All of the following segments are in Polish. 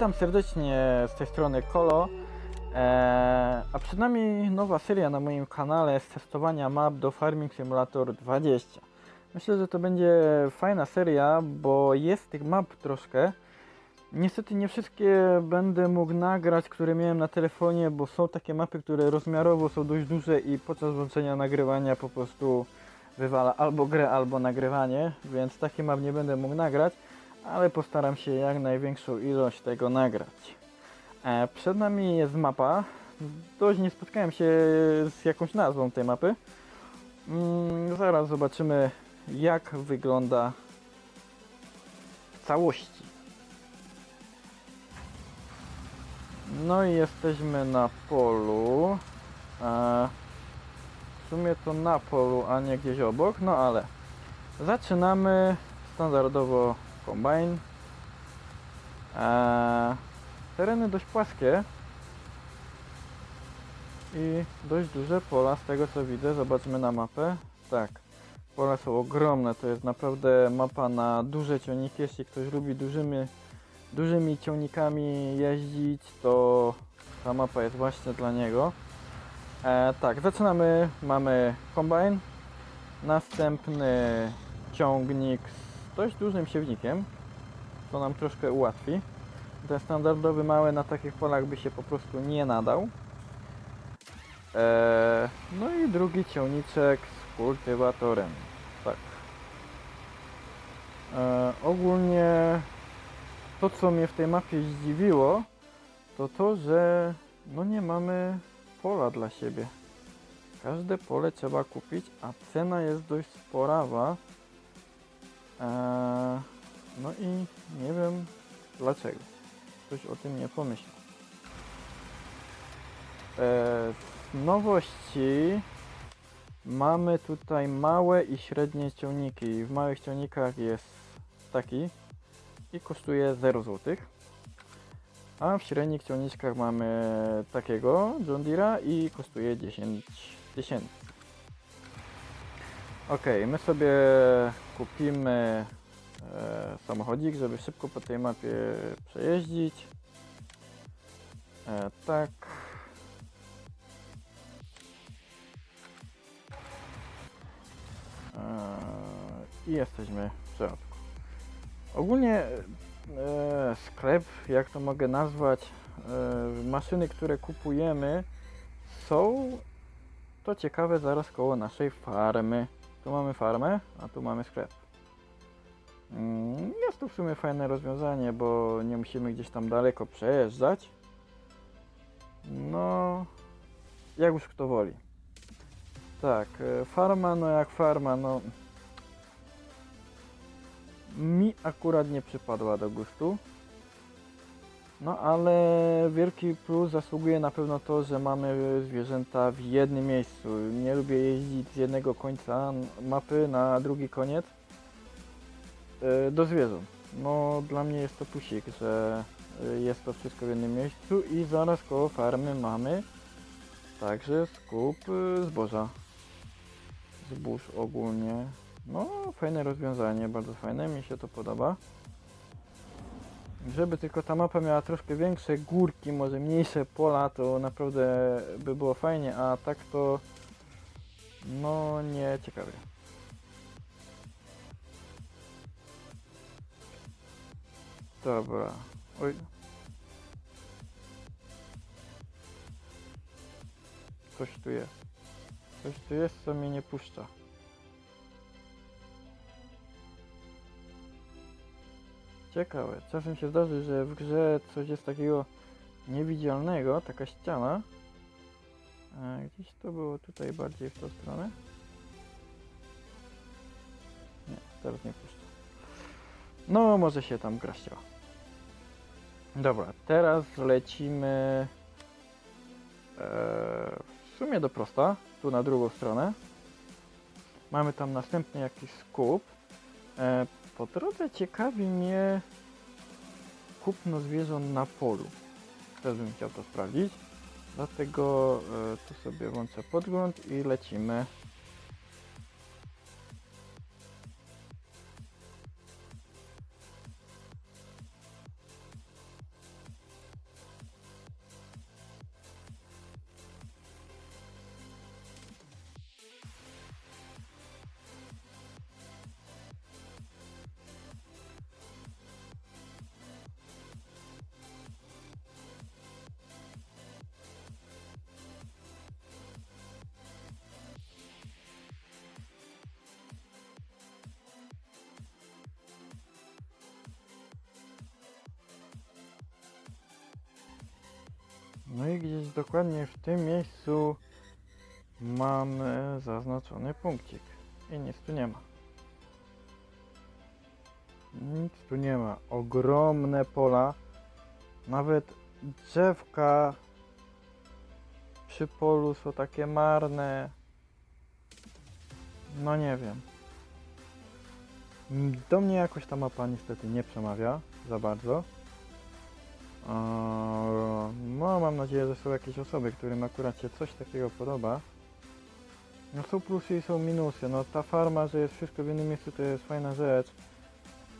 Witam serdecznie z tej strony Kolo. Eee, a przed nami nowa seria na moim kanale z testowania map do Farming Simulator 20. Myślę, że to będzie fajna seria, bo jest tych map troszkę. Niestety nie wszystkie będę mógł nagrać, które miałem na telefonie, bo są takie mapy, które rozmiarowo są dość duże i podczas włączenia nagrywania po prostu wywala albo grę, albo nagrywanie, więc takie map nie będę mógł nagrać, ale postaram się jak największą ilość tego nagrać. E, przed nami jest mapa. Dość nie spotkałem się z jakąś nazwą tej mapy. Mm, zaraz zobaczymy jak wygląda w całości. No i jesteśmy na polu. E, w sumie to na polu, a nie gdzieś obok, no ale zaczynamy standardowo kombine. E, tereny dość płaskie i dość duże pola z tego co widzę. Zobaczmy na mapę. Tak, pola są ogromne. To jest naprawdę mapa na duże ciągniki. Jeśli ktoś lubi dużymi, dużymi ciągnikami jeździć, to ta mapa jest właśnie dla niego. E, tak, zaczynamy. Mamy kombine. Następny ciągnik z dość dużym siewnikiem. To nam troszkę ułatwi. Ten standardowy mały na takich polach by się po prostu nie nadał. Eee, no i drugi ciągniczek z kultywatorem. Tak. Eee, ogólnie to co mnie w tej mapie zdziwiło, to to, że no nie mamy pola dla siebie. Każde pole trzeba kupić, a cena jest dość sporawa. Eee, no i nie wiem dlaczego. Ktoś o tym nie pomyślał. Z nowości mamy tutaj małe i średnie ciągniki. W małych ciągnikach jest taki i kosztuje 0 zł. A w średnich ciągniczkach mamy takiego John Deere'a i kosztuje 10 tysięcy. Ok, my sobie kupimy e, samochodzik, żeby szybko po tej mapie przejeździć. E, tak. E, I jesteśmy w środku. Ogólnie e, sklep, jak to mogę nazwać, e, maszyny, które kupujemy są to ciekawe zaraz koło naszej farmy. Tu mamy farmę, a tu mamy sklep. Mm, Jest to w sumie fajne rozwiązanie, bo nie musimy gdzieś tam daleko przejeżdżać. No, jak już kto woli. Tak, e, farma, no jak farma, no. Mi akurat nie przypadła do gustu. No ale wielki plus zasługuje na pewno to, że mamy zwierzęta w jednym miejscu. Nie lubię jeździć z jednego końca mapy na drugi koniec e, do zwierząt. No dla mnie jest to pusik, że e, jest to wszystko w jednym miejscu i zaraz koło farmy mamy także skup e, zboża. Zbóż ogólnie. No fajne rozwiązanie, bardzo fajne, mi się to podoba. Żeby tylko ta mapa miała troszkę większe górki, może mniejsze pola, to naprawdę by było fajnie, a tak to no nie ciekawie. Dobra. Oj. Coś tu jest. Coś tu jest, co mnie nie puszcza. Ciekawe. Czasem się zdarzy, że w grze coś jest takiego niewidzialnego, taka ściana. A gdzieś to było tutaj bardziej w tą stronę. Nie, teraz nie puszcza. No, może się tam gra. Dobra, teraz lecimy e, w sumie do prosta, tu na drugą stronę. Mamy tam następny jakiś skup. E, po drodze ciekawi mnie kupno zwierząt na polu. Też bym chciał to sprawdzić. Dlatego e, tu sobie włączę podgląd i lecimy. No i gdzieś dokładnie w tym miejscu mamy zaznaczony punkcik. I nic tu nie ma. Nic tu nie ma. Ogromne pola. Nawet drzewka przy polu są takie marne. No nie wiem. Do mnie jakoś ta mapa niestety nie przemawia za bardzo. No, mam nadzieję, że są jakieś osoby, którym akurat się coś takiego podoba. No są plusy i są minusy. No ta farma, że jest wszystko w jednym miejscu, to jest fajna rzecz.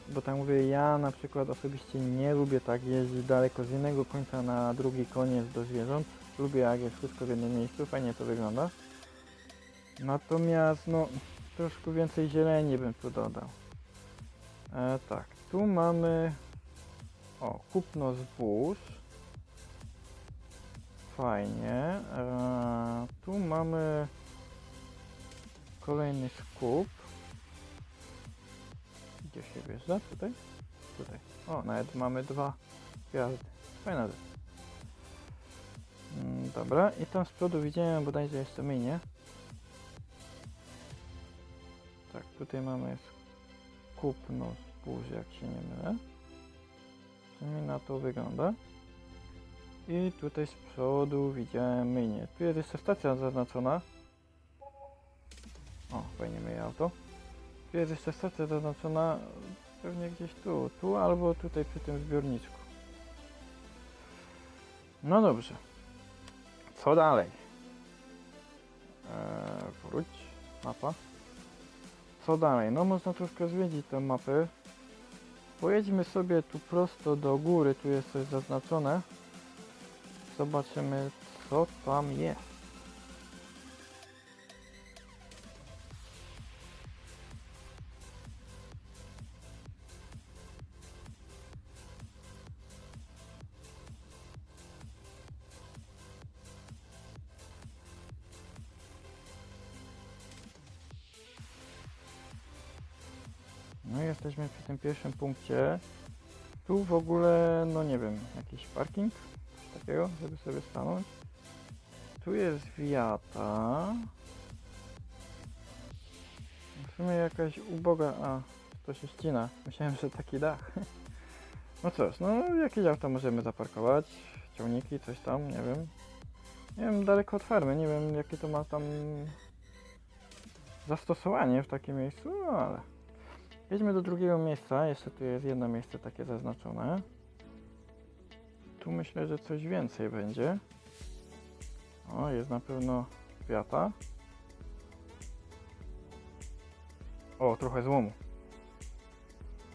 Bo tak mówię, ja na przykład osobiście nie lubię tak jeździć daleko z jednego końca na drugi koniec do zwierząt. Lubię jak jest wszystko w jednym miejscu, fajnie to wygląda. Natomiast no troszkę więcej zieleni bym tu dodał. E, tak, tu mamy o, kupno zbóż. Fajnie. E, tu mamy kolejny skup. Gdzie się wjeżdża? Tutaj? Tutaj. O, nawet mamy dwa gwiazdy. Fajna rzecz. Mm, Dobra, i tam z przodu widziałem bodajże jeszcze minie. Tak, tutaj mamy kupno zbóż, jak się nie mylę. Przynajmniej na to wygląda. I tutaj z przodu widziałem mynie. Tu jest jeszcze stacja zaznaczona. O, fajnie myje auto. Tu jest jeszcze stacja zaznaczona pewnie gdzieś tu, tu albo tutaj przy tym zbiorniczku. No dobrze. Co dalej? Eee, wróć. Mapa. Co dalej? No można troszkę zwiedzić tę mapę. Pojedźmy sobie tu prosto do góry, tu jest coś zaznaczone. Zobaczymy co tam jest. No i jesteśmy przy tym pierwszym punkcie. Tu w ogóle, no nie wiem, jakiś parking? Takiego, żeby sobie stanąć. Tu jest wiata. W sumie jakaś uboga... A, to się ścina. Myślałem, że taki dach. No cóż, no jakieś auto możemy zaparkować. Ciągniki, coś tam, nie wiem. Nie wiem, daleko od farmy, nie wiem jakie to ma tam zastosowanie w takim miejscu, no ale... Jedźmy do drugiego miejsca. Jeszcze tu jest jedno miejsce takie zaznaczone. Tu myślę, że coś więcej będzie. O, jest na pewno kwiata. O, trochę złomu.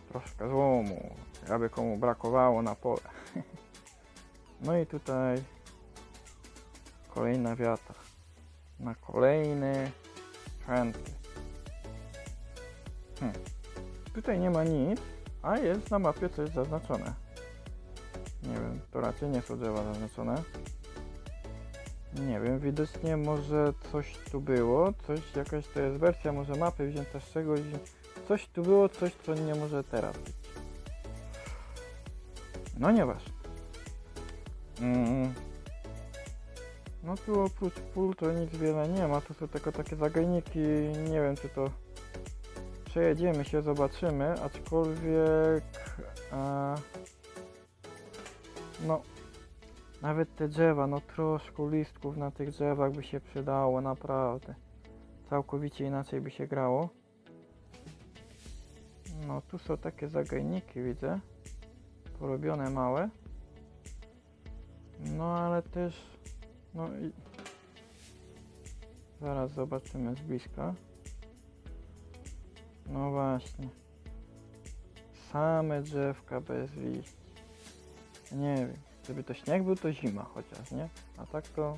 Troszkę złomu. Aby komu brakowało na pole. No i tutaj kolejna wiata. Na kolejny chętny. Hmm. Tutaj nie ma nic, a jest na mapie coś zaznaczone. Nie wiem, to raczej nie są drzewa zaznaczone. Nie wiem, widocznie może coś tu było, coś, jakaś to jest wersja może mapy wzięta z czegoś. Coś tu było, coś co nie może teraz być. No nieważne. Mm. No tu oprócz pól to nic wiele nie ma, tu są tylko takie zagajniki, nie wiem czy to przejedziemy się, zobaczymy, aczkolwiek e, no nawet te drzewa, no troszkę listków na tych drzewach by się przydało, naprawdę. Całkowicie inaczej by się grało. No tu są takie zagajniki, widzę. Porobione małe. No ale też, no i zaraz zobaczymy z bliska. No właśnie. Same drzewka bez liści. Nie wiem. Gdyby to śnieg był, to zima chociaż, nie? A tak to...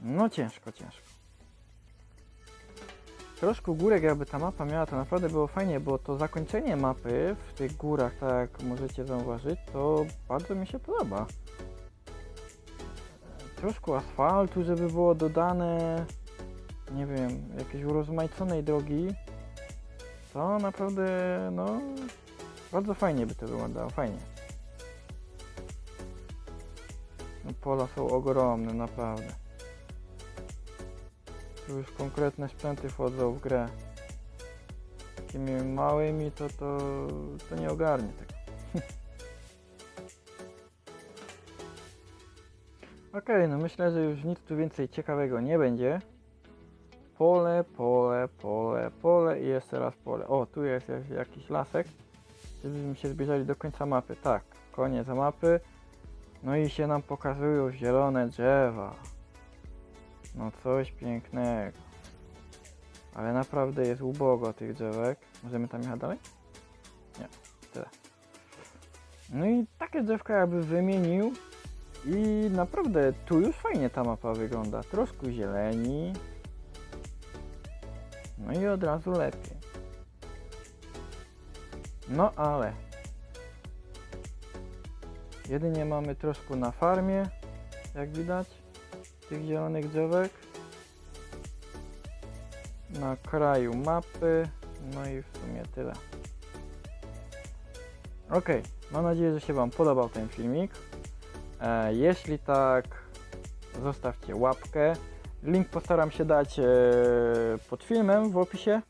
No ciężko, ciężko. Troszkę górek jakby ta mapa miała, to naprawdę było fajnie, bo to zakończenie mapy w tych górach, tak jak możecie zauważyć, to bardzo mi się podoba. Troszkę asfaltu, żeby było dodane, nie wiem, jakiejś urozmaiconej drogi, to naprawdę, no, bardzo fajnie by to wyglądało, fajnie. No, pola są ogromne, naprawdę. Tu już konkretne sprzęty wchodzą w grę. Takimi małymi to to, to nie ogarnie tego. Okej, no myślę, że już nic tu więcej ciekawego nie będzie. Pole, pole, pole, pole i jeszcze raz pole. O, tu jest jak- jakiś lasek. Żebyśmy się zbliżali do końca mapy. Tak, koniec mapy. No i się nam pokazują zielone drzewa. No coś pięknego. Ale naprawdę jest ubogo tych drzewek. Możemy tam jechać dalej? Nie, tyle. No i takie drzewka jakby wymienił. I naprawdę tu już fajnie ta mapa wygląda. Troszkę zieleni. No i od razu lepiej. No ale jedynie mamy troszkę na farmie, jak widać, tych zielonych drzewek. Na kraju mapy, no i w sumie tyle. Ok, mam nadzieję, że się Wam podobał ten filmik. E, jeśli tak, zostawcie łapkę. Link postaram się dać e, pod filmem w opisie.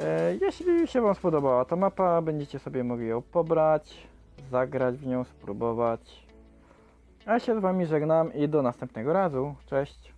E, jeśli się Wam spodobała ta mapa, będziecie sobie mogli ją pobrać, zagrać w nią, spróbować. A ja się z Wami żegnam i do następnego razu. Cześć!